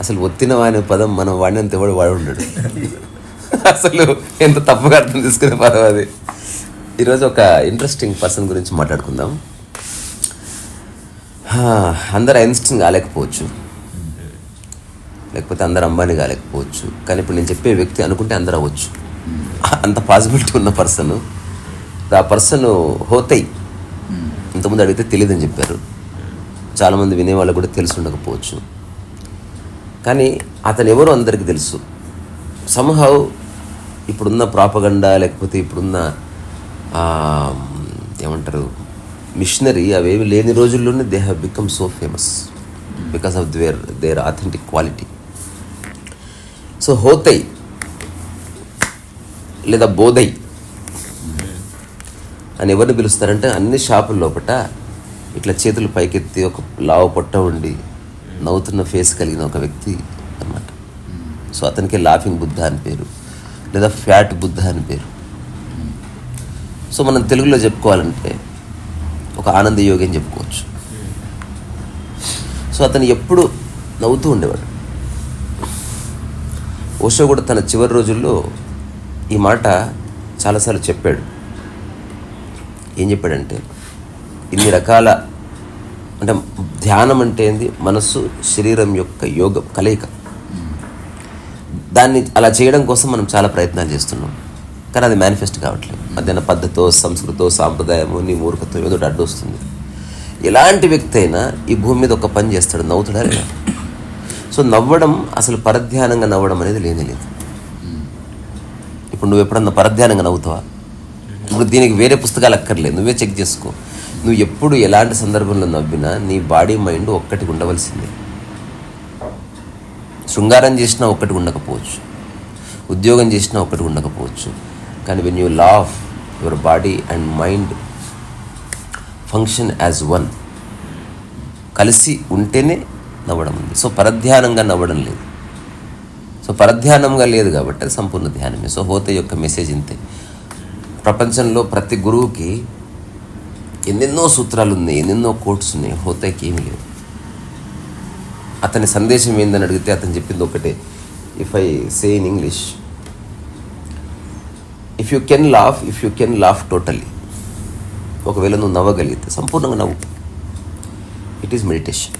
అసలు ఒత్తిన అనే పదం మనం వాడినంత ఎవడు వాడు ఉండడు అసలు ఎంత తప్పుగా అర్థం తీసుకునే పదం అది. ఈరోజు ఒక ఇంట్రెస్టింగ్ పర్సన్ గురించి మాట్లాడుకుందాం. అందరు ఐన్స్టీన్ కాలేకపోవచ్చు. లేకపోతే అందరు అంబానీ కాలేకపోవచ్చు. కానీ ఇప్పుడు నేను చెప్పే వ్యక్తి అనుకుంటే అందరు అవ్వచ్చు అంత పాసిబిలిటీ ఉన్న పర్సన్ ఆ పర్సన్ హోతై. ఇంతకుముందు అడిగితే తెలియదని చెప్పారు. చాలామంది వినేవాళ్ళకు కూడా తెలిసి ఉండకపోవచ్చు కానీ అతను ఎవరో అందరికీ తెలుసు. సంహౌ ఇప్పుడున్న ప్రాపగండా లేకపోతే ఇప్పుడున్న ఏమంటారు మిషనరీ అవేవి లేని రోజుల్లోనే they have become so famous because of their their authentic quality so Hotei లేదా బోధై అని ఎవరిని పిలుస్తారంటే అన్ని షాపుల లోపట ఇట్లా చేతులు పైకెత్తి ఒక లావు పొట్ట ఉండి నవ్వుతున్న ఫేస్ కలిగిన ఒక వ్యక్తి అన్నమాట. సో అతనికి లాఫింగ్ బుద్ధ అని పేరు లేదా ఫ్యాట్ బుద్ధ అని పేరు. సో మనం తెలుగులో చెప్పుకోవాలంటే ఒక ఆనంద యోగి అని చెప్పుకోవచ్చు. సో అతను ఎప్పుడు నవ్వుతూ ఉండేవాడు. ఓషో కూడా తన చివరి రోజుల్లో ఈ మాట చాలాసార్లు చెప్పాడు. ఏం చెప్పాడంటే ఇన్ని రకాల అంటే ధ్యానం అంటే ఏంది? మనస్సు శరీరం యొక్క యోగం కలయిక. దాన్ని అలా చేయడం కోసం మనం చాలా ప్రయత్నాలు చేస్తున్నాం. కానీ అది మేనిఫెస్ట్ కావట్లేదు. మధ్యాహ్న పద్ధతో సంస్కృతో సాంప్రదాయము నీ మూర్ఖతో ఏదో ఒకటి అడ్డు వస్తుంది. ఎలాంటి వ్యక్తి అయినా ఈ భూమి మీద ఒక పని చేస్తాడు నవ్వుతాడా లేదా? సో నవ్వడం అసలు పరధ్యానంగా నవ్వడం అనేది లేనే లేదు. ఇప్పుడు నువ్వు ఎప్పుడన్నా పరధ్యానంగా నవ్వుతావా? దీనికి వేరే పుస్తకాలు అక్కర్లేదు. నువ్వే చెక్ చేసుకో. నువ్వు ఎప్పుడు ఎలాంటి సందర్భంలో నవ్వినా నీ బాడీ మైండ్ ఒక్కటి ఉండవలసిందే. శృంగారం చేసినా ఒక్కటి ఉండకపోవచ్చు. ఉద్యోగం చేసినా ఒక్కటి ఉండకపోవచ్చు. కానీ when you laugh your body and mind function as one కలిసి ఉంటేనే నవ్వడం ఉంది. సో పరధ్యానంగా నవ్వడం లేదు. సో పరధ్యానంగా లేదు కాబట్టి సంపూర్ణ ధ్యానమే. సో హోత యొక్క మెసేజ్ ఇంతే. ప్రపంచంలో ప్రతి గురువుకి ఎన్నెన్నో సూత్రాలు ఉన్నాయి ఎన్నెన్నో కోట్స్ ఉన్నాయి హోతాకి ఏమి లేవు. అతని సందేశం ఏందని అడిగితే అతను చెప్పింది ఒకటే if I say in English if you can laugh if you can laugh totally ఒకవేళ నువ్వు నవ్వగలిగితే సంపూర్ణంగా నవ్వు. It is meditation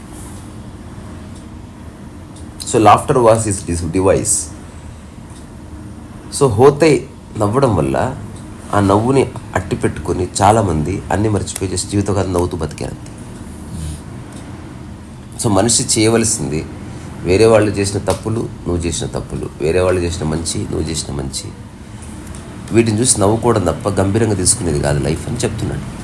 so laughter was his device so Hotei హోతే నవ్వడం వల్ల ఆ నవ్వుని అట్టి పెట్టుకొని చాలామంది అన్ని మర్చిపోయి జస్ట్ జీవితకాలం నవ్వుతూ బతికారు సో మనిషి చేయవలసింది వేరే వాళ్ళు చేసిన తప్పులు నువ్వు చేసిన తప్పులు వేరే వాళ్ళు చేసిన మంచి నువ్వు చేసిన మంచి. వీటిని చూసి నవ్వుకోవడం తప్ప గంభీరంగా తీసుకునేది కాదు లైఫ్ అని చెప్తున్నాడు.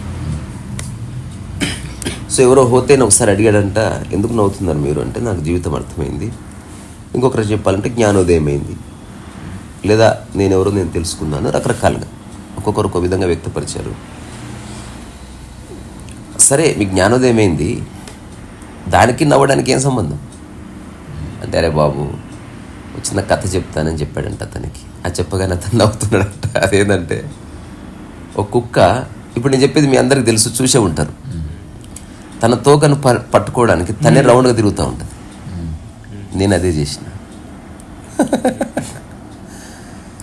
సో ఎవరో హోతేని ఒకసారి అడిగాడంట ఎందుకు నవ్వుతున్నారు మీరు? అంటే నాకు జీవితం అర్థమైంది. ఇంకొకరు చెప్పాలంటే జ్ఞానోదయం అయింది లేదా నేను ఎవరో నేను తెలుసుకున్నాను రకరకాలుగా. ఒక్కొక్కరు ఒక విధంగా వ్యక్తపరిచారు. సరే మీ జ్ఞానోదయం అయింది దానికి నవ్వడానికి ఏం సంబంధం? అంటే అరే బాబు చిన్న కథ చెప్తానని చెప్పాడంట అతనికి. అది చెప్పగానే అతను నవ్వుతున్నాడంట. అదేంటంటే ఒక కుక్క ఇప్పుడు నేను చెప్పేది మీ అందరికి తెలుసు చూసే ఉంటారు. తన తోకను ప- పట్టుకోవడానికి తనే రౌండ్గా తిరుగుతూ ఉంటుంది. నేను అదే చేసిన.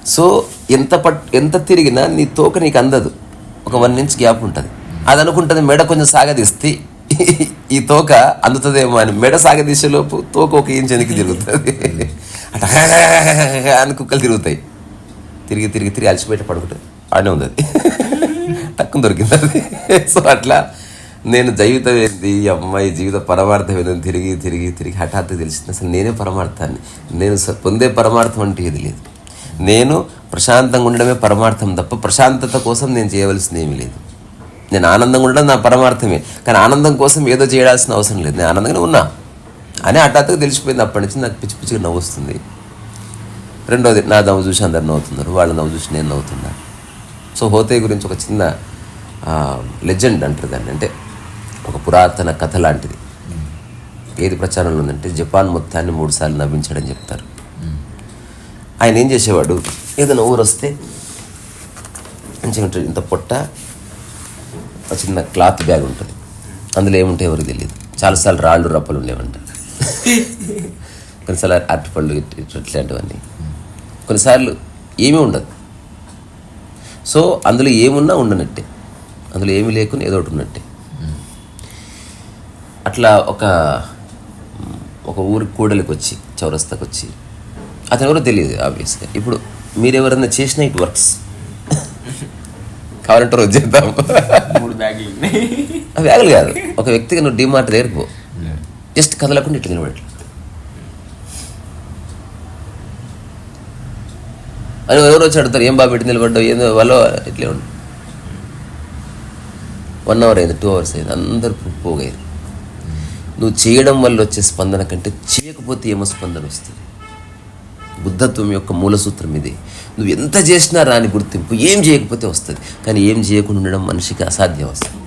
సో ఎంత పట్ ఎంత తిరిగినా నీ తోక నీకు అందదు. ఒక వన్ ఇంచ్ గ్యాప్ ఉంటుంది. అది అనుకుంటుంది మెడ కొంచెం సాగదీస్తే ఈ తోక అందుతుందేమో అని మెడ సాగదీసేలోపు తోక ఒక ఇంచ్ వెనక్కి తిరుగుతుంది. అట్లా అని కుక్కలు తిరుగుతాయి. తిరిగి తిరిగి తిరిగి అలసిపోయి పడుకుంటుంది. ఆడనే ఉంది అది. తక్కువ దొరికింది అది. సో అట్లా నేను జీవితం ఏంది ఈ అమ్మాయి జీవిత పరమార్థం ఏందని తిరిగి తిరిగి తిరిగి హఠాత్తు తెలిసింది. అసలు నేనే పరమార్థాన్ని. నేను పొందే పరమార్థం అంటే ఏది లేదు. నేను ప్రశాంతంగా ఉండడమే పరమార్థం తప్ప ప్రశాంతత కోసం నేను చేయవలసింది ఏమీ లేదు. నేను ఆనందంగా ఉండడం నా పరమార్థమే కానీ ఆనందం కోసం ఏదో చేయాల్సిన అవసరం లేదు. నేను ఆనందంగానే ఉన్నా. అని హఠాత్తుగా తెలిసిపోయింది అప్పటి నుంచి నాకు పిచ్చి పిచ్చిగా నవ్వు వస్తుంది. రెండోది నా దమ్ము చూసి అందరు నవ్వుతున్నారు. వాళ్ళ నవ్వు చూసి నేను నవ్వుతున్నా. సో హోతే గురించి ఒక చిన్న లెజెండ్ అంటారు దాన్ని. అంటే ఒక పురాతన కథ లాంటిది. ఏది ప్రచారంలో ఉందంటే జపాన్ మొత్తాన్ని మూడుసార్లు నవ్వించడం చెప్తారు. ఆయన ఏం చేసేవాడు? ఏదైనా ఊరు వస్తే మంచిగా ఉంటుంది. ఇంత పొట్ట చిన్న క్లాత్ బ్యాగ్ ఉంటుంది. అందులో ఏముంటాయి ఎవరికి తెలియదు. చాలాసార్లు రాళ్ళు రప్పలు ఉండేవంట. కొన్నిసార్లు అరటిపళ్ళు ఇట్లాంటివన్నీ. కొన్నిసార్లు ఏమీ ఉండదు. సో అందులో ఏమున్నా ఉండనట్టే. అందులో ఏమీ లేకుండా ఏదో ఒకటి ఉన్నట్టే. అట్లా ఒక ఒక ఊరి కూడలికి వచ్చి చౌరస్తాకు వచ్చి అతను ఎవరో తెలియదు ఆబ్వియస్గా ఇప్పుడు మీరు ఎవరైనా చేసిన ఇట్ వర్క్స్. కావాలంటే రోజు చేద్దాం. మూడు బ్యాగులు అవి ఆగలు కాదు. ఒక వ్యక్తిగా నువ్వు డిమార్ట్ దగ్గరికి పో. జస్ట్ కదలకుండా ఇట్లా నిలబడి అని ఎవరు వచ్చి అడుగుతారు ఏం బాగా పెట్టి నిలబడ్డావు? ఏందో వాళ్ళు ఇట్లే ఉండు. వన్ అవర్ అయింది టూ అవర్స్ అయింది అందరు పోగారు నువ్వు చేయడం వల్ల వచ్చే స్పందన కంటే చేయకపోతే ఏమో స్పందన వస్తుంది. బుద్ధత్వం యొక్క మూల సూత్రం ఇది. నువ్వు ఎంత చేసినా రాని గుర్తింపు ఏం చేయకపోతే వస్తుంది. కానీ ఏం చేయకుండా ఉండడం మనిషికి అసాధ్యం వస్తుంది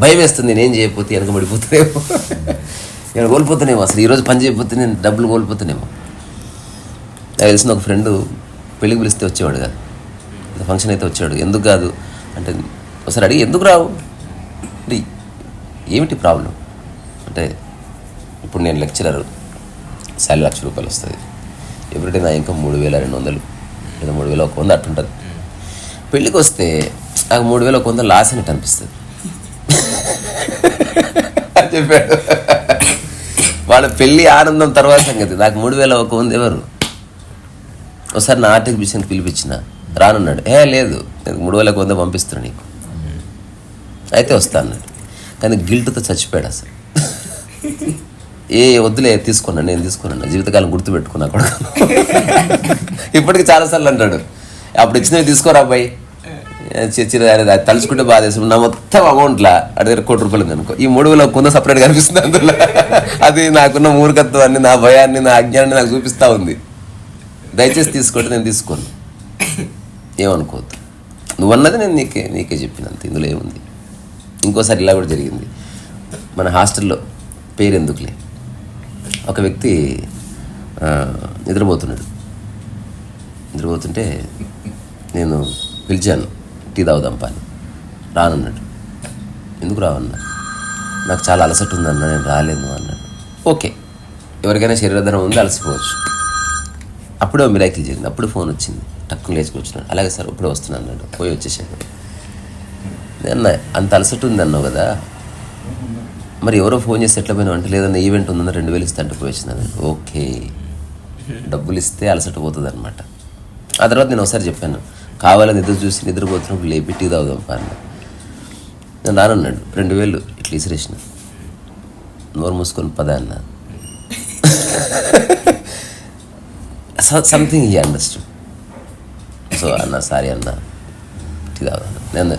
భయం వేస్తుంది నేనేం చేయకపోతే వెనకబడిపోతానేమో నేను కోల్పోతానేమో అసలు. ఈరోజు పని చేయకపోతే నేను డబ్బులు కోల్పోతానేమో. నాకు తెలిసిన ఒక ఫ్రెండ్ పెళ్ళికి పిలిస్తే వచ్చేవాడు కాదు. ఫంక్షన్ అయితే వచ్చాడు ఎందుకు కాదు? అంటే ఒకసారి అడిగి ఎందుకు రావు? అంటే ఏమిటి ప్రాబ్లం? అంటే ఇప్పుడు నేను లెక్చరర్. శాలరీ లక్ష రూపాయలు వస్తుంది. ఎవ్రీడే నా ఇంకా మూడు వేల రెండు వందలు. లేదా మూడు వేల ఒక వంద అట్టుంటుంది. పెళ్ళికి వస్తే నాకు మూడు వేల ఒక వంద లాస్ అయినట్టు అనిపిస్తుంది. అని చెప్పాడు. వాళ్ళ పెళ్ళి ఆనందం తర్వాత సంగతి. నాకు మూడు వేల ఒక వంద ఎవరు? ఒకసారి నా ఆర్థిక ఎగ్జిబిషన్కి పిలిపించిన. రానున్నాడు. ఏ లేదు. నేను మూడు ఒక వంద పంపిస్తున్నాను నీకు. అయితే వస్తా అన్నాడు. కానీ గిల్ట్తో చచ్చిపోయాడు అసలు. ఏ వద్దులే తీసుకున్నాను నేను తీసుకున్నాను జీవితకాలం గుర్తుపెట్టుకున్నా కూడా ఇప్పటికి చాలాసార్లు అంటాడు. అప్పుడు ఇచ్చినవి తీసుకోరా అబ్బాయి? చర్చిలో తలుచుకుంటే బాధ నా మొత్తం అమౌంట్లా అడి దగ్గర కోటి రూపాయలు అనుకో. ఈ మూడు వేల కొంత సపరేట్ కనిపిస్తుంది అందులో. అది నాకున్న మూర్ఖత్వాన్ని నా భయాన్ని నా అజ్ఞానాన్ని నాకు చూపిస్తూ ఉంది. దయచేసి తీసుకుంటే నేను తీసుకోను. ఏమనుకోవద్దు. నువ్వు అన్నది నేను నీకే నీకే చెప్పినంత. ఇందులో ఏముంది? ఇంకోసారి ఇలా కూడా జరిగింది. మన హాస్టల్లో పేరు ఎందుకులే ఒక వ్యక్తి నిద్రపోతున్నాడు. నిద్రపోతుంటే నేను పిలిచాను టీ తాగుదాం పని రానన్నాడు. ఎందుకు రావన్నా? నాకు చాలా అలసట ఉందన్న నేను రాలేను అన్నాడు. ఓకే ఎవరికైనా శరీరధనం ఉంది అలసిపోవచ్చు. అప్పుడే మిరాకిల్ జరిగింది. అప్పుడు ఫోన్ వచ్చింది. టక్కున లేచుకొచ్చినాడు అలాగే సార్ ఇప్పుడే వస్తున్నా అన్నాడు. పోయి వచ్చేసాడు. నేను అంత అలసట ఉంది అన్నావు కదా మరి ఎవరో ఫోన్ చేసి ఎట్లా పోయినా అంటే లేదన్న ఈవెంట్ ఉందన్న రెండు వేలు ఇస్తే అంటే పోయి ఓకే. డబ్బులు ఇస్తే అలసట పోతుంది అనమాట ఆ తర్వాత నేను ఒకసారి చెప్పాను కావాలని నిద్ర చూసి నిద్రపోతున్నప్పుడు లేపి టీ తాగుదాం పా నేను రానన్నాడు రెండు వేలు ఇట్లా ఇసిరేసిన. నోరు మూసుకొని పద అన్న. సంథింగ్ ఈ అండర్స్టూడ్ సో అన్న సారీ అన్న టీ తాగుదాం నేను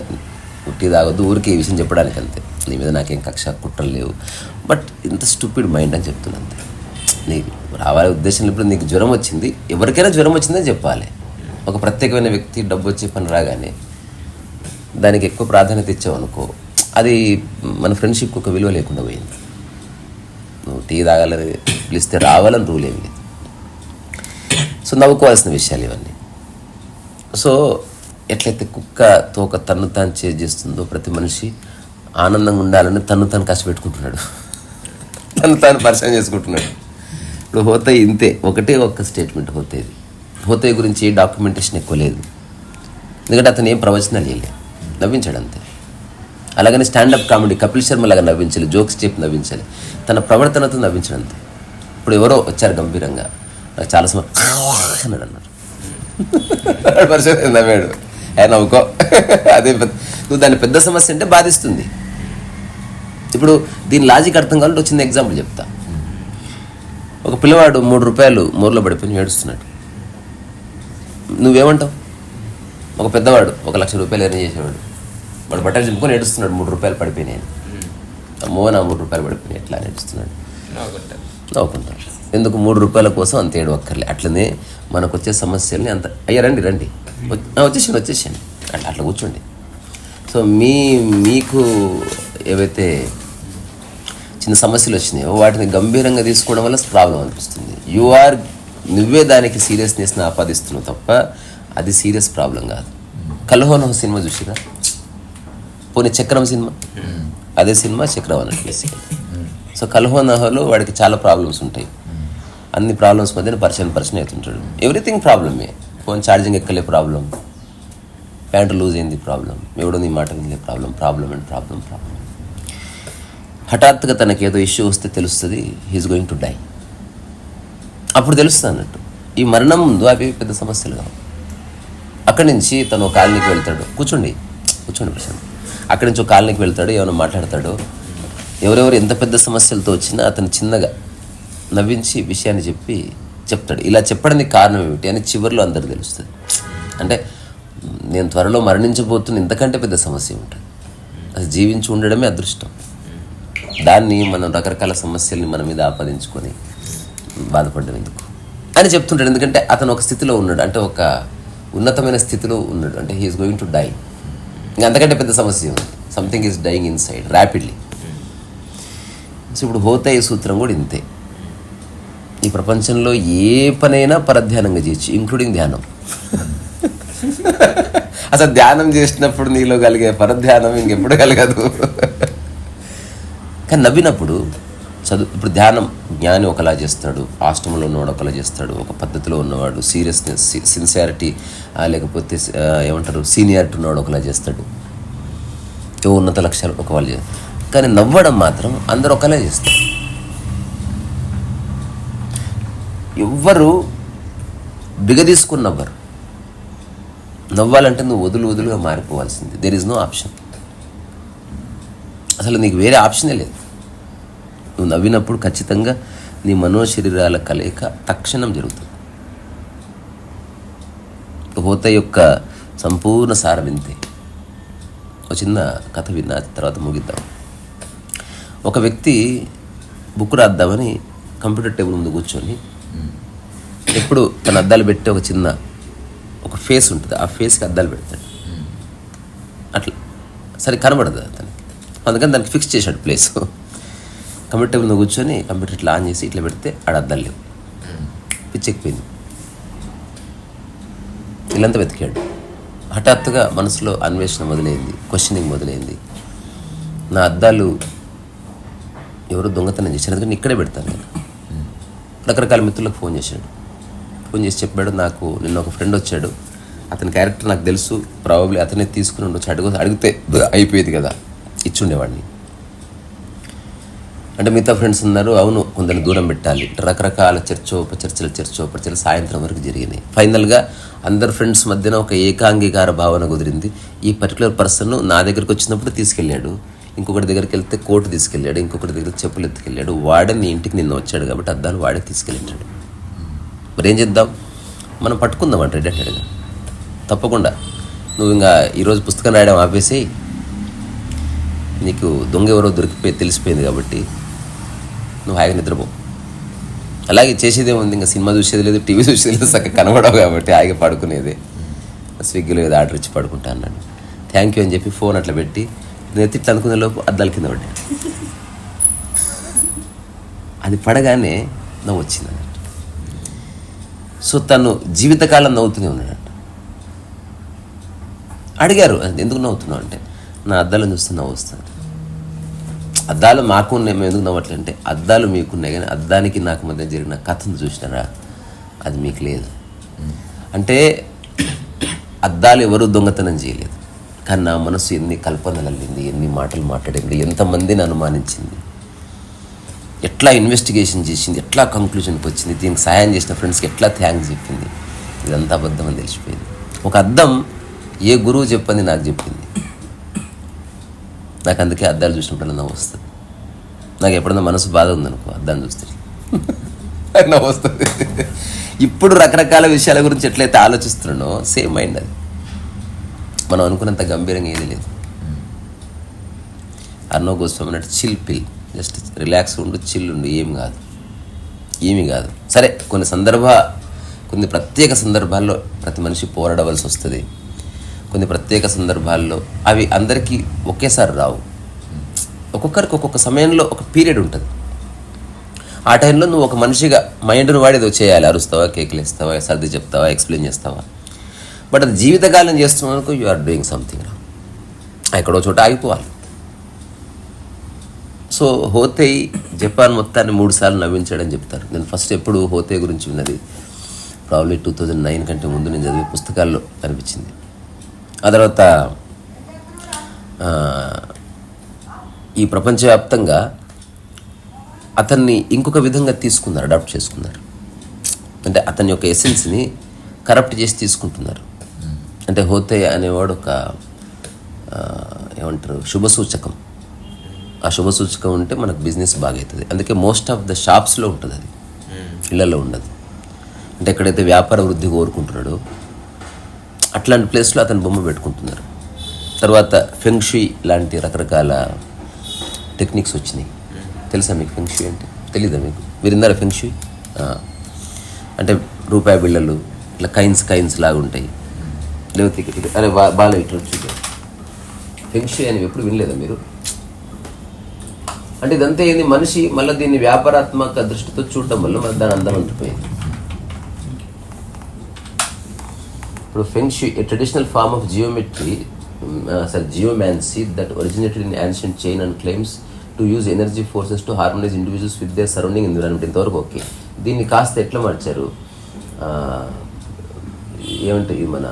టీ తాగొద్దు ఊరికి ఈ విషయం చెప్పడానికి అంతే నీ మీద నాకేం కక్ష కుట్రలు లేవు. బట్ ఇంత స్టూపిడ్ మైండ్ అని చెప్తున్నా నీ నీకు రావాలి ఉద్దేశం ఇప్పుడు నీకు జ్వరం వచ్చింది ఎవరికైనా జ్వరం వచ్చిందని చెప్పాలి. ఒక ప్రత్యేకమైన వ్యక్తి డబ్బు వచ్చే పని రాగానే దానికి ఎక్కువ ప్రాధాన్యత ఇచ్చావు అనుకో అది మన ఫ్రెండ్షిప్కి ఒక విలువ లేకుండా పోయింది. నువ్వు టీ తాగాలని పిలిస్తే రావాలని రూల్ ఏం లేదు. సో నవ్వుకోవాల్సిన విషయాలు ఇవన్నీ. సో ఎట్లయితే కుక్క తోక తన్ను తాను చేస్తుందో ప్రతి మనిషి ఆనందంగా ఉండాలని తను తను కష్టపెట్టుకుంటున్నాడు తను తాను పరిచయం చేసుకుంటున్నాడు. ఇప్పుడు హోతయ్ ఇంతే ఒకటే ఒక్క స్టేట్మెంట్ హోతేది హోతయ్య గురించి డాక్యుమెంటేషన్ ఎక్కువ లేదు. ఎందుకంటే అతను ఏం ప్రవచనాలు చేయలేదు నవ్వించాడు అంతే. అలాగని స్టాండప్ కామెడీ కపిల్ శర్మ లాగా నవ్వించాలి జోక్స్ చెప్పి నవ్వించాలి. తన ప్రవర్తనతో నవ్వించడం అంతే. ఇప్పుడు ఎవరో వచ్చారు గంభీరంగా. నాకు చాలా సమయం అన్నాడు అన్నాడు నవ్వాడు. ఏ నవ్వుకో. అదే నువ్వు దాని పెద్ద సమస్య అంటే బాధిస్తుంది. ఇప్పుడు దీని లాజిక్ అర్థం కావాలంటే వచ్చింది ఎగ్జాంపుల్ చెప్తా. ఒక పిల్లవాడు మూడు రూపాయలు మూరలో పడిపోయి ఏడుస్తున్నాడు. నువ్వేమంటావు? ఒక పెద్దవాడు ఒక లక్ష రూపాయలు ఎర్న్ చేసేవాడు. వాడు బట్టలు చింపుకొని ఏడుస్తున్నాడు మూడు రూపాయలు పడిపోయినాయి అని. అమ్మో నా మూడు రూపాయలు పడిపోయినాయి ఎట్లా అని ఏడుస్తున్నాడు ఎందుకు మూడు రూపాయల కోసం అంత ఏడు ఒక్కర్లే అట్లనే మనకు వచ్చే సమస్యల్ని అంత అయ్యా రండి రండి. వచ్చేసాను వచ్చేసాను అట్లా అట్లా కూర్చోండి. సో మీ మీకు ఏవైతే చిన్న సమస్యలు వచ్చినాయో వాటిని గంభీరంగా తీసుకోవడం వల్ల ప్రాబ్లం అనిపిస్తుంది. యు ఆర్ నువ్వే దానికి సీరియస్నెస్ని ఆపాదిస్తున్నావు తప్ప అది సీరియస్ ప్రాబ్లం కాదు. కలహోన సినిమా చూసిరా? పోనీ చక్రం సినిమా? అదే సినిమా చక్రం అన్నట్టు సో కలహోనహలో వాడికి చాలా ప్రాబ్లమ్స్ ఉంటాయి. అన్ని ప్రాబ్లమ్స్ మధ్యన పరిచయం పరిచయం అవుతుంటాడు. ఎవ్రీథింగ్ ప్రాబ్లమే ఫోన్ ఛార్జింగ్ ఎక్కలే ప్రాబ్లం ప్యాంటు లూజ్ అయింది ప్రాబ్లం ఎవడో నీ మాట వినలే problem problem and problem problem హఠాత్తుగా తనకి ఏదో ఇష్యూ వస్తే తెలుస్తుంది హీఈస్ గోయింగ్ టు డై అప్పుడు తెలుస్తుంది అన్నట్టు. ఈ మరణం ముందు అవి పెద్ద సమస్యలు కావు. అక్కడి నుంచి తను కాలనీకి వెళ్తాడు. కూర్చోండి కూర్చోండి ప్రశాంత్. అక్కడి నుంచి ఒక కాలనీకి వెళ్తాడు ఏమైనా మాట్లాడతాడు. ఎవరెవరు ఎంత పెద్ద సమస్యలతో వచ్చినా అతను చిన్నగా నవ్వించి విషయాన్ని చెప్పి చెప్తాడు. ఇలా చెప్పడానికి కారణం ఏమిటి అని చివరిలో అందరు తెలుస్తుంది. అంటే నేను త్వరలో మరణించబోతున్న ఇంతకంటే పెద్ద సమస్య ఉంటుంది అది జీవించి ఉండడమే అదృష్టం. దాన్ని మనం రకరకాల సమస్యల్ని మన మీద ఆపాదించుకొని బాధపడడం ఎందుకు? అని చెప్తుంటాడు. ఎందుకంటే అతను ఒక స్థితిలో ఉన్నాడు. అంటే ఒక ఉన్నతమైన స్థితిలో ఉన్నాడు. అంటే హీఈస్ గోయింగ్ టు డై ఇంకా అంతకంటే పెద్ద సమస్య ఉంది something is dying inside rapidly so ఇప్పుడు హోతయ్య సూత్రం కూడా ఇంతే. ఈ ప్రపంచంలో ఏ పనైనా పరధ్యానంగా చేయొచ్చు ఇంక్లూడింగ్ ధ్యానం. అసలు ధ్యానం చేసినప్పుడు నీలో కలిగే పరధ్యానం ఇంకెప్పుడు కలగదు. కానీ నవ్వినప్పుడు చదువు ఇప్పుడు ధ్యానం జ్ఞాని ఒకలా చేస్తాడు ఆశ్రమంలో ఉన్నవాడు ఒకలా చేస్తాడు ఒక పద్ధతిలో ఉన్నవాడు సీరియస్నెస్ సిన్సియారిటీ లేకపోతే ఏమంటారు సీనియారిటీ ఉన్నవాడు ఒకలా చేస్తాడు. ఏ ఉన్నత లక్ష్యాలు ఒక వాళ్ళు చేస్తారు. కానీ నవ్వడం మాత్రం అందరూ ఒకలా చేస్తారు. ఎవ్వరు బిగదీసుకుని నవ్వరు నవ్వాలంటే నువ్వు వదులు వదులుగా మారిపోవాల్సింది. దేర్ ఇస్ నో ఆప్షన్ అసలు నీకు వేరే ఆప్షనే లేదు. నువ్వు నవ్వినప్పుడు ఖచ్చితంగా నీ మనోశరీరాల కలయిక తక్షణం జరుగుతుంది. హోత యొక్క సంపూర్ణ సారం ఇంతే. ఒక చిన్న కథ విన్నా తర్వాత ముగిద్దాం. ఒక వ్యక్తి బుక్ రాద్దామని కంప్యూటర్ టేబుల్ ముందు కూర్చొని ఎప్పుడు తన అద్దాలు పెట్టి ఒక చిన్న ఒక ఫేస్ ఉంటుంది. ఆ ఫేస్కి అద్దాలు పెడతాడు. అట్లా. సరే కనబడదు అతనికి. అందుకని దానికి ఫిక్స్ చేశాడు ప్లేస్. కంప్యూటర్ టేబుల్ మీద కూర్చొని కంప్యూటర్ ఇట్లా ఆన్ చేసి ఇట్లా పెడితే ఆడ అద్దాలు లేవు. పిచ్చెక్కిపోయింది ఇల్లంతా వెతికాడు. హఠాత్తుగా మనసులో అన్వేషణ మొదలైంది క్వశ్చనింగ్ మొదలైంది. నా అద్దాలు ఎవరు దొంగతనం చేశారు ఎందుకంటే ఇక్కడే పెడతాను నేను. రకరకాల మిత్రులకు ఫోన్ చేశాడు. ఫోన్ చేసి చెప్పాడు నాకు నిన్న ఒక ఫ్రెండ్ వచ్చాడు. అతని క్యారెక్టర్ నాకు తెలుసు. ప్రాబబ్లీ అతనే తీసుకుని ఉండొచ్చు. అడుగు అడిగితే అయిపోయేది కదా. ఇచ్చుండేవాడిని అంటే మిగతా ఫ్రెండ్స్ ఉన్నారు అవును కొందరు దూరం పెట్టాలి. రకరకాల చర్చోపచర్చలు చర్చోపచర్చలు సాయంత్రం వరకు జరిగినాయి. ఫైనల్గా అందరు ఫ్రెండ్స్ మధ్యన ఒక ఏకాంగీకార భావన కుదిరింది. ఈ పర్టికులర్ పర్సన్ నా దగ్గరికి వచ్చినప్పుడు తీసుకెళ్ళాడు. ఇంకొకటి దగ్గరికి వెళ్తే కోర్టు తీసుకెళ్ళాడు. ఇంకొకటి దగ్గర చెప్పులు ఎత్తుకెళ్ళాడు. వాడే నీ ఇంటికి నిన్న వచ్చాడు కాబట్టి అద్దాలు వాడే తీసుకెళ్ళాడు మరి ఏం చేద్దాం? మనం పట్టుకుందాం అంటే రెడీ తప్పకుండా. నువ్వు ఇంకా ఈరోజు పుస్తకం రాయడం ఆపేసి నీకు దొంగ ఎవరో దొరికిపోయి తెలిసిపోయింది కాబట్టి నువ్వు హాయిగా నిద్రపో. అలాగే చేసేదే ఉంది ఇంకా సినిమా చూసేది లేదు టీవీ చూసేది లేదు చక్కగా కనబడవు కాబట్టి హాయిగా పడుకునేది. స్విగ్గీలో ఏదో ఆర్డర్ ఇచ్చి పడుకుంటా అన్నాడు. థ్యాంక్ యూ అని చెప్పి ఫోన్ అట్లా పెట్టి నేను ఇట్లా అనుకునే లోపు అద్దాల కింద పడ్డా. అది పడగానే నవ్వు వచ్చింది అన్నట్టు. సో తను జీవితకాలం నవ్వుతూనే ఉన్నాడంట. అడిగారు ఎందుకు నవ్వుతున్నావు? అంటే నా అద్దాలను చూస్తే నవ్వు వస్తాను అద్దాలు మాకు ఉన్నాయి మేము ఎందుకు నవ్వట్లంటే అద్దాలు మీకున్నాయి కానీ అద్దానికి నాకు మధ్య జరిగిన కథను చూసినారా? అది మీకు లేదు. అంటే అద్దాలు ఎవరు దొంగతనం చేయలేదు. కానీ నా మనసు ఎన్ని కల్పనలు అల్లింది ఎన్ని మాటలు మాట్లాడింది ఎంతమందిని అనుమానించింది. ఎట్లా ఇన్వెస్టిగేషన్ చేసింది ఎట్లా కంక్లూజన్కి వచ్చింది దీనికి సాయం చేసిన ఫ్రెండ్స్కి ఎట్లా థ్యాంక్స్ చెప్పింది ఇదంతా అబద్ధం అని తెలిసిపోయింది. ఒక అద్దం ఏ గురువు చెప్పింది నాకు చెప్పింది. నాకు అందుకే అద్దాలు చూసినప్పుడు నవ్వు వస్తుంది. నాకు ఎప్పుడన్నా మనసు బాధ ఉందనుకో అద్దాన్ని చూస్తే. నవ్వు వస్తుంది ఇప్పుడు రకరకాల విషయాల గురించి ఎట్లయితే ఆలోచిస్తున్నానో సేమ్ మైండ్ అది. మనం అనుకున్నంత గంభీరంగా ఏది లేదు. అన్నో గోస్వామి అన్నట్టు చిల్ పిల్. జస్ట్ రిలాక్స్ ఉండు చిల్ ఉండు. ఏం కాదు. ఏమీ కాదు. సరే కొన్ని సందర్భ కొన్ని ప్రత్యేక సందర్భాల్లో ప్రతి మనిషి పోరాడవలసి వస్తుంది. కొన్ని ప్రత్యేక సందర్భాల్లో అవి అందరికీ ఒకేసారి రావు. ఒక్కొక్కరికి ఒక్కొక్క సమయంలో ఒక పీరియడ్ ఉంటుంది. ఆ టైంలో నువ్వు ఒక మనిషిగా మైండ్ను వాడి ఏదో చేయాలి. అరుస్తావా కేకులు ఇస్తావా సర్ది చెప్తావా ఎక్స్ప్లెయిన్ చేస్తావా? బట్ అది జీవితకాలం చేస్తున్నావు యు ఆర్ డూయింగ్ సంథింగ్ రా ఎక్కడో చోట ఆగిపోవాలి. సో హోతే జపాన్ మొత్తాన్ని మూడు సార్లు నవ్వించాడని చెప్తారు. నేను ఫస్ట్ ఎప్పుడు హోతే గురించి విన్నది. ప్రాబ్లీ టూ థౌజండ్ నైన్ కంటే ముందు నేను చదివే పుస్తకాల్లో అనిపించింది. ఆ తర్వాత ఈ ప్రపంచవ్యాప్తంగా అతన్ని ఇంకొక విధంగా తీసుకున్నారు అడాప్ట్ చేసుకున్నారు. అంటే అతని యొక్క ఎసెన్స్ని కరప్ట్ చేసి తీసుకుంటున్నారు. అంటే హోతే అనేవాడు ఒక ఏమంటారు శుభ సూచకం ఆ శుభ సూచకం ఉంటే మనకు బిజినెస్ బాగా అవుతుంది అందుకే మోస్ట్ ఆఫ్ ద షాప్స్లో ఉంటుంది అది ఇళ్ళలో ఉండదు. అంటే ఎక్కడైతే వ్యాపార వృద్ధి కోరుకుంటున్నాడో అట్లాంటి ప్లేస్లో అతను బొమ్మ పెట్టుకుంటున్నారు. తర్వాత ఫెంగ్షీ లాంటి రకరకాల టెక్నిక్స్ వచ్చినాయి. తెలుసా మీకు ఫెంగ్షీ అంటే? తెలీదా మీకు? మీరు ఇందారా ఫెంక్షీ అంటే రూపాయి బిళ్ళలు ఇట్లా కైన్స్ కైన్స్ లాగా ఉంటాయి. లేకపోతే అరే బా బాగా ఇటు చూద్దాం అని ఎప్పుడు వినలేదా మీరు? అంటే ఇదంతా ఏంది? మనిషి మళ్ళీ దీన్ని వ్యాపారాత్మక దృష్టితో చూడటం వల్ల మన దాని అందం ఉండిపోయింది ఇప్పుడు feng shui a traditional form of geometry sorry geomancy that originated in ancient China and claims to use energy forces to harmonize individuals with their surrounding environment ఇంతవరకు ఓకే. దీన్ని కాస్త ఎట్లా మార్చారు? ఆ, ఏమంటే ఇది మన?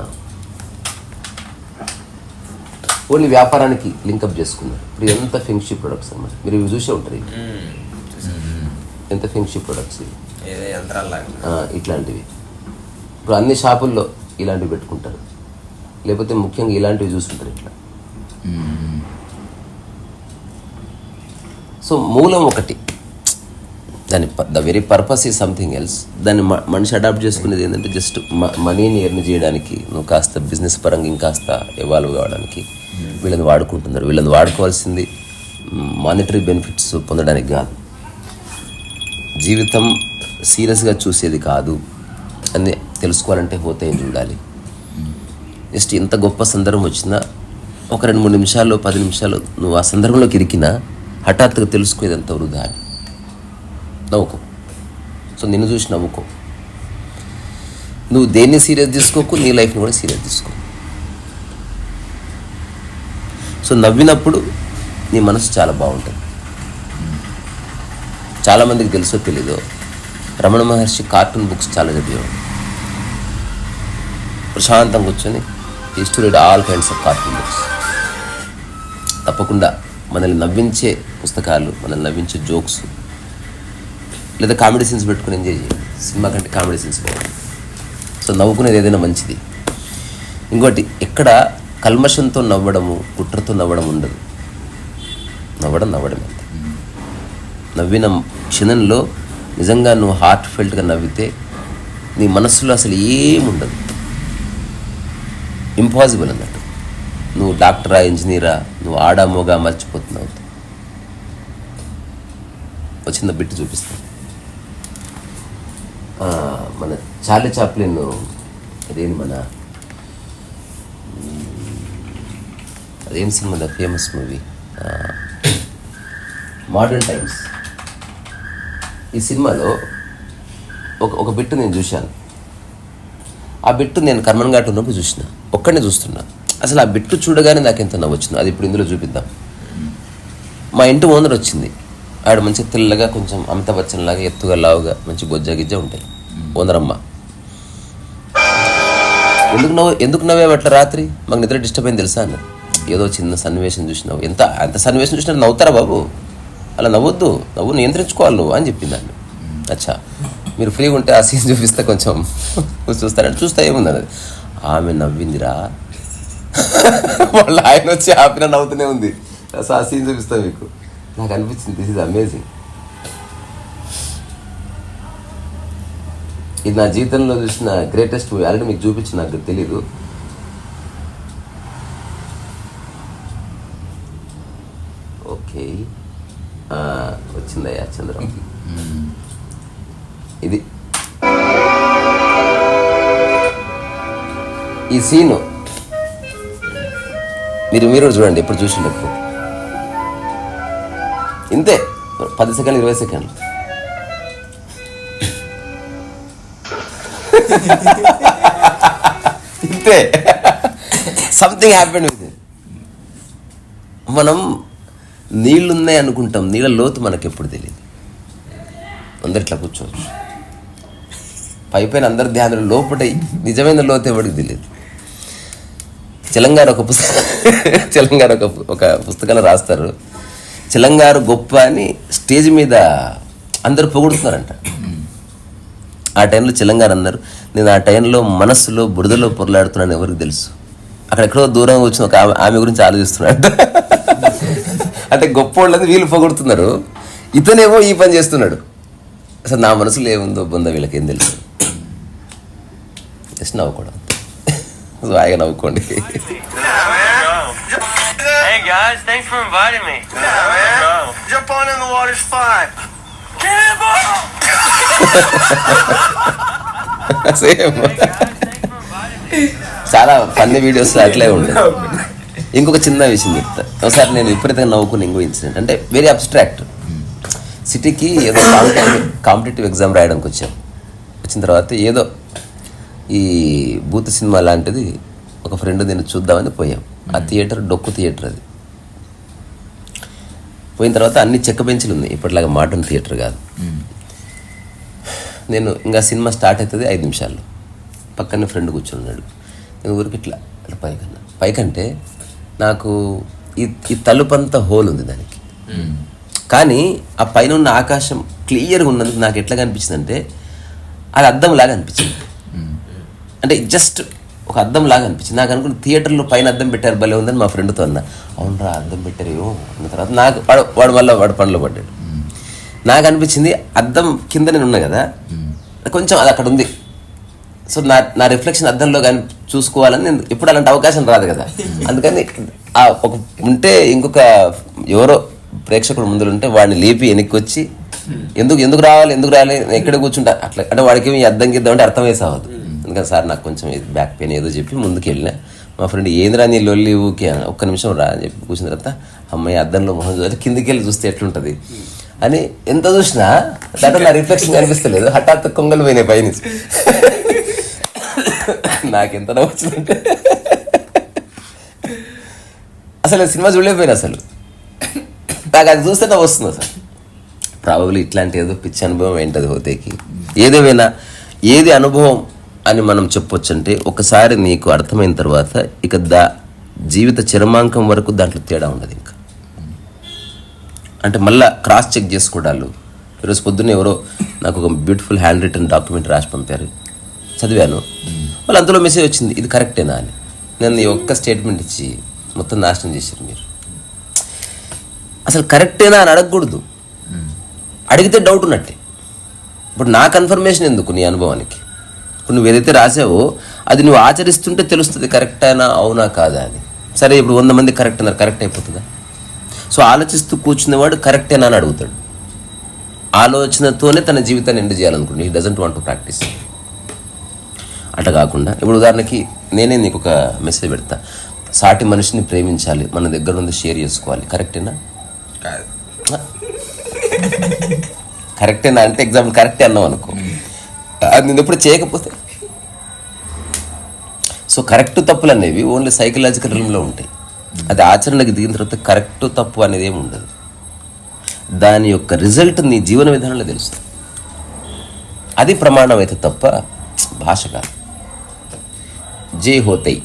ఓన్లీ వ్యాపారానికి లింకప్ చేసుకున్నారు ఇప్పుడు ఎంత ఫెంక్షీ ప్రొడక్ట్స్ అన్నమాట. మీరు ఇవి చూసే ఉంటారు. ఎంత ఫెంక్షీ ప్రొడక్ట్స్ ఇవి? ఇట్లాంటివి. ఇప్పుడు అన్ని షాపుల్లో ఇలాంటివి పెట్టుకుంటారు. లేకపోతే ముఖ్యంగా ఇలాంటివి చూస్తుంటారు ఇట్లా. సో మూలం ఒకటి. దాని the very purpose is something else. దాన్ని మ- మనిషి అడాప్ట్ చేసుకునేది ఏంటంటే జస్ట్ మనీని ఎర్న్ చేయడానికి నువ్వు కాస్త బిజినెస్ పరంగా ఇంకాస్త ఎవాల్వ్ కావడానికి వీళ్ళని వాడుకుంటున్నారు. వీళ్ళని వాడుకోవాల్సింది మానిటరీ బెనిఫిట్స్ పొందడానికి కాదు. జీవితం సీరియస్గా చూసేది కాదు. అని తెలుసుకోవాలంటే పోతే ఏం చూడాలి? జస్ట్ ఎంత గొప్ప సందర్భం వచ్చినా ఒక రెండు మూడు నిమిషాల్లో పది నిమిషాలు నువ్వు ఆ సందర్భంలోకి ఇరికినా హఠాత్తుగా తెలుసుకునేది ఎంత వృధా అని. నవ్వుకో. సో నిన్ను చూసి నవ్వుకో. నువ్వు దేన్ని సీరియస్ తీసుకోకు నీ లైఫ్ని కూడా సీరియస్ తీసుకో. సో నవ్వినప్పుడు నీ మనసు చాలా బాగుంటుంది. చాలామందికి తెలుసో తెలీదో రమణ మహర్షి కార్టూన్ బుక్స్ చాలా చదివేవాడు. ప్రశాంతంగా కూర్చొని is to all kinds of cartoon books తప్పకుండా మనల్ని నవ్వించే పుస్తకాలు మనల్ని నవ్వించే జోక్స్ లేదా కామెడీ సీన్స్ పెట్టుకుని ఎంజాయ్ చేయాలి సినిమా కంటే కామెడీ సీన్స్ బాగుంది సో నవ్వుకునేది ఏదైనా మంచిది. ఇంకోటి ఎక్కడ కల్మషంతో నవ్వడము కుట్రతో నవ్వడం ఉండదు. నవ్వడం నవ్వడం అంతే. నవ్విన క్షణంలో నిజంగా నువ్వు హార్ట్ ఫెల్ట్గా నవ్వితే నీ మనస్సులో అసలు ఏముండదు. ఇంపాసిబుల్ అన్నట్టు. నువ్వు డాక్టరా ఇంజనీరా నువ్వు ఆడా మోగా మర్చిపోతున్నావు. వచ్చిన బిట్టు చూపిస్తాను. మన చార్లీ చాప్లిన్ అదేంటి మన అదేం cinema famous movie. Modern times. ఈ సినిమాలో ఒక ఒక బిట్టు నేను చూశాను. ఆ బిట్టు నేను కర్మన్ ఘాట్ ఉన్నప్పుడు చూసినా. ఒక్కడనే చూస్తున్నా. అసలు ఆ బిట్టు చూడగానే నాకు ఎంత నవ్వొచ్చింది. అది ఇప్పుడు ఇందులో చూపిద్దాం. మా ఇంటి ఓనర్ వచ్చింది. ఆవిడ మంచి తెల్లగా కొంచెం అమితాబచ్చన్లాగా ఎత్తుగా లావుగా మంచి గొజ్జ గిజ్జ ఉంటాయి. ఓనర్ అమ్మ ఎందుకు నవ్వు ఎందుకు నవ్వావు అట్లా రాత్రి? మాకు నిద్ర డిస్టర్బ్ అయింది తెలుసా అన్న? ఏదో చిన్న సన్నివేశం చూసినావు. ఎంత అంత సన్నివేశం చూసినా నవ్వుతారా బాబు? అలా నవ్వొద్దు. నవ్వు నియంత్రించుకోవాలి నువ్వు అని చెప్పింది అన్న అచ్చా. మీరు ఫ్రీగా ఉంటే ఆ సీన్ చూపిస్తే కొంచెం చూస్తారంటే చూస్తే ఏముంది అది ఆమె నవ్విందిరా. వాళ్ళ ఆయన వచ్చి ఆపిన నవ్వుతూనే ఉంది. ఆ సీన్ చూపిస్తా మీకు. నాకు అనిపించింది దిస్ ఇస్ అమేజింగ్ ఇది నా జీవితంలో చూసిన గ్రేటెస్ట్ మూవీ ఆల్రెడీ మీకు చూపించిన నాకు తెలీదు. ఓకే వచ్చిందయ్యా చంద్రం. ఇది ఈ సీను. మీరు మీరు కూడా చూడండి ఎప్పుడు చూసినప్పుడు ఇంతే పది సెకండ్లు ఇరవై సెకండ్లు. ఇంతే. సంథింగ్ హ్యాపెన్ విత్ మనం నీళ్ళున్నాయి అనుకుంటాం నీళ్ళ లోతు మనకి ఎప్పుడు తెలియదు అందరు ఇట్లా కూర్చోవచ్చు. పై పైన అందరి ధ్యానం లోపట నిజమైన లోతు ఎవరికి తెలియదు చిలంగారు ఒక పుస్తకం చిలంగారు ఒక ఒక పుస్తకాలు రాస్తారు. చిలంగారు గొప్ప అని స్టేజ్ మీద అందరూ పొగుడుతున్నారంట. ఆ టైంలో చిలంగారు అన్నారు నేను ఆ టైంలో మనస్సులో బురదలో పొరలాడుతున్నాను ఎవరికి తెలుసు? అక్కడ ఎక్కడో దూరంగా వచ్చిన ఒక ఆమె ఆమె గురించి ఆలోచిస్తున్నాడు అంటే గొప్ప వాళ్ళని వీళ్ళు పొగుడుతున్నారు. ఇతనేమో ఈ పని చేస్తున్నాడు. అసలు నా మనసులో ఏముందో బొంద వీళ్ళకి ఏం తెలుసు? జస్ట్ నవ్వుకోవడం. హాయిగా నవ్వుకోండి Hey guys, thanks for inviting me. Yeah, man. Jump on in the water's fine. Same చాలా ఫన్నీ వీడియోస్ అట్లే ఉండేది ఇంకొక చిన్న విషయం చెప్తా ఒకసారి నేను విపరీతంగా నవ్వుకుని ఇంకో ఇన్సిడెంట్ అంటే వెరీ అబ్స్ట్రాక్ట్ సిటీకి ఏదో కాంపిటేటివ్ కాంపిటేటివ్ ఎగ్జామ్ రాయడానికి వచ్చాం వచ్చిన తర్వాత ఏదో ఈ భూత సినిమా లాంటిది ఒక ఫ్రెండ్ నేను చూద్దామని పోయాం. ఆ థియేటర్ డొక్కు థియేటర్ అది. పోయిన తర్వాత అన్ని చెక్క బెంచ్లు ఉన్నాయి. ఇప్పటిలాగా మోడర్న్ థియేటర్ కాదు. నేను ఇంకా సినిమా స్టార్ట్ అవుతుంది ఐదు నిమిషాల్లో. పక్కనే ఫ్రెండ్ కూర్చున్నాడు. నేను ఊరికి ఇట్లా ఇట్లా పైకన్నా. పైకంటే నాకు ఈ ఈ తలుపంతా హోల్ ఉంది దానికి. కానీ ఆ పైన ఉన్న ఆకాశం క్లియర్గా ఉన్నందుకు నాకు ఎట్లా కనిపించింది అంటే అది అద్దం లాగా అనిపించింది. అంటే జస్ట్ ఒక అద్దం లాగా అనిపించింది. నాకు అనుకున్న థియేటర్లో పైన అద్దం పెట్టారు భలే ఉందని మా ఫ్రెండ్తో అన్న. అవునరా అద్దం పెట్టారు. అన్న తర్వాత నాకు వాడు వాడు మళ్ళీ వాడు పనిలో పడ్డాడు. నాకు అనిపించింది అద్దం కింద నేను ఉన్నా కదా. కొంచెం అది అక్కడ ఉంది. సో నా నా రిఫ్లెక్షన్ అద్దంలో కానీ చూసుకోవాలని నేను ఎప్పుడు అలాంటి అవకాశం రాదు కదా. అందుకని ఆ ఒక ఉంటే ఇంకొక ఎవరో ప్రేక్షకుడు ముందు ఉంటే వాడిని లేపి వెనక్కి వచ్చి ఎందుకు ఎందుకు రావాలి ఎందుకు రావాలి ఎక్కడ కూర్చుంటా? అట్లా. అంటే వాడికి ఏమి అద్దం గిద్దాం అంటే అర్థం వేసి అవ్వదు అందుకని సార్ నాకు కొంచెం బ్యాక్ పెయిన్ ఏదో చెప్పి ముందుకు వెళ్ళిన. మా ఫ్రెండ్ ఏందిరా నీ లొల్లి ఊకే? ఒక్క నిమిషం రా అని చెప్పి కూర్చున్న తర్వాత అమ్మాయి అద్దంలో మొహం చూస్తే కిందికి వెళ్ళి చూస్తే ఎట్లుంటుంది? అని ఎంత చూసినా? దాంట్లో నా రిఫ్లెక్షన్ కనిపిస్తలేదు. హఠాత్ కొంగలు పోయినాయి పైన. నాకెంత నవ్వుతుందంటే అసలు సినిమా చూడలేకపోయినా అసలు. నాకు అది చూస్తే నవ్వు వస్తుంది అసలు. ప్రాబబ్లీ ఇట్లాంటి ఏదో పిచ్చి అనుభవం ఏంటది హోతేకి? ఏదేమైనా ఏది అనుభవం అని మనం చెప్పొచ్చు అంటే ఒకసారి నీకు అర్థమైన తర్వాత ఇక దా జీవిత చరమాంకం వరకు దాంట్లో తేడా ఉండదు ఇంకా. అంటే మళ్ళా క్రాస్ చెక్ చేసుకోవడాలు ఈరోజు పొద్దున్న ఎవరో నాకు ఒక బ్యూటిఫుల్ హ్యాండ్ రిటర్న్ డాక్యుమెంట్ రాసి పంపారు. చదివాను. వాళ్ళు అంతలో మెసేజ్ వచ్చింది ఇది కరెక్టేనా? అని. నేను ఈ ఒక్క స్టేట్మెంట్ ఇచ్చి మొత్తం నాశనం చేశారు మీరు. అసలు కరెక్టేనా అని అడగకూడదు. అడిగితే డౌట్ ఉన్నట్టే. ఇప్పుడు నా కన్ఫర్మేషన్ ఎందుకు నీ అనుభవానికి? ఇప్పుడు నువ్వు ఏదైతే రాసావో అది నువ్వు ఆచరిస్తుంటే తెలుస్తుంది కరెక్టేనా అవునా కాదా అని. సరే ఇప్పుడు వంద మంది కరెక్ట్ అన్నారు కరెక్ట్ అయిపోతుందా? సో ఆలోచిస్తూ కూర్చునేవాడు కరెక్టేనా అని అడుగుతాడు. ఆలోచనతోనే తన జీవితాన్ని ఎండ్ చేయాలనుకుంటే ఈ డజంట్ వాంట్ టు ప్రాక్టీస్ అట్లా కాకుండా ఇప్పుడు ఉదాహరణకి నేనే నీకు ఒక మెసేజ్ పెడతా. సాటి మనిషిని ప్రేమించాలి మన దగ్గర ఉంది షేర్ చేసుకోవాలి. కరెక్టేనా కాదు. కరెక్టేనా అంటే ఎగ్జాంపుల్ కరెక్టే అన్నావు అనుకో. అది నేను ఎప్పుడు చేయకపోతే. సో కరెక్ట్ తప్పులు అనేవి ఓన్లీ సైకలాజికల్ రూమ్లో ఉంటాయి. అది ఆచరణకి దిగిన తర్వాత కరెక్ట్ తప్పు అనేది ఏమి ఉండదు. దాని యొక్క రిజల్ట్ నీ జీవన విధానంలో తెలుస్తుంది. అది ప్రమాణం అయితే తప్ప భాష కాదు. జై హోతై